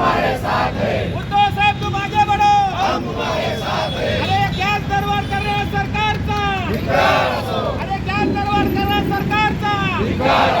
हमारे साथ है। उद्धव साहब तुम आगे बढ़ो। हम तुम्हारे साथ है। अरे गैस दरबार कर रहे हैं सरकार का। हो। अरे गैस दरबार कर रहे हैं सरकार का। धिक्कार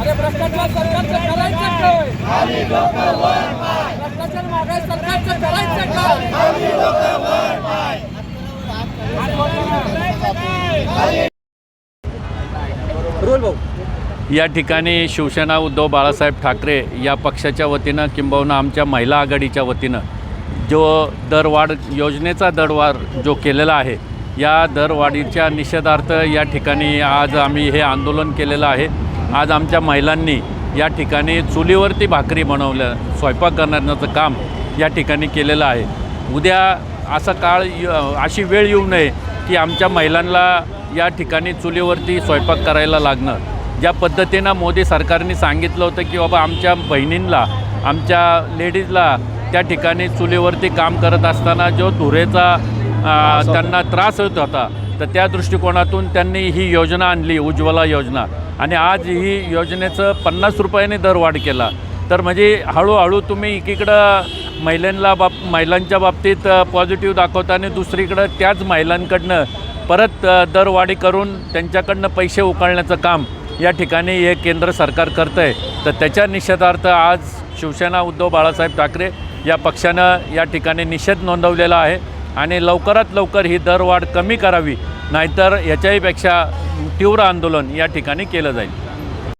अरे भ्रष्टाचार सरकारचं करायचं काय? भ्रष्टाचार मागाय सरकारचं करायचं काय? या ठिकाणी शिवसेना उद्धव बाळासाहेब ठाकरे या पक्षाच्या वतीनं किंबहुना आमच्या महिला आघाडीच्या वतीनं जो दरवाढ योजनेचा दरवाढ जो केलेला आहे या दरवाढीच्या निषेधार्थ या ठिकाणी आज आम्ही हे आंदोलन केलेलं आहे. आज आमच्या महिलांनी या ठिकाणी चुलीवरती भाकरी बनवल्या स्वयंपाक करण्याचं काम या ठिकाणी केलेलं आहे. उद्या असा काळ य- अशी वेळ येऊ नये की आमच्या महिलांना या ठिकाणी चुलीवरती स्वयंपाक करायला लागणं. ज्या पद्धतीनं मोदी सरकारने सांगितलं होतं की बाबा आमच्या बहिणींना आमच्या लेडीजला त्या ठिकाणी चुलीवरती काम करत असताना जो धुरेचा त्यांना त्रास होत होता तर त्या दृष्टिकोनातून त्यांनी ही योजना आणली उज्ज्वला योजना. आणि आज ही योजनेचं पन्नास रुपयाने दरवाढ केला. तर म्हणजे हळूहळू तुम्ही एकीकडं महिलांना बाब महिलांच्या बाबतीत पॉझिटिव्ह दाखवता आणि दुसरीकडं त्याच महिलांकडनं परत दरवाढी करून त्यांच्याकडनं पैसे उकळण्याचं काम या ठिकाणी हे केंद्र सरकार करतं आहे तर त्याच्या निषेधार्थ आज शिवसेना उद्धव बाळासाहेब ठाकरे या पक्षानं या ठिकाणी निषेध नोंदवलेला आहे. आणि लवकरात लवकर ही दरवाढ कमी करावी नाहीतर याच्याहीपेक्षा तीव्र आंदोलन या ठिकाणी केलं जाईल.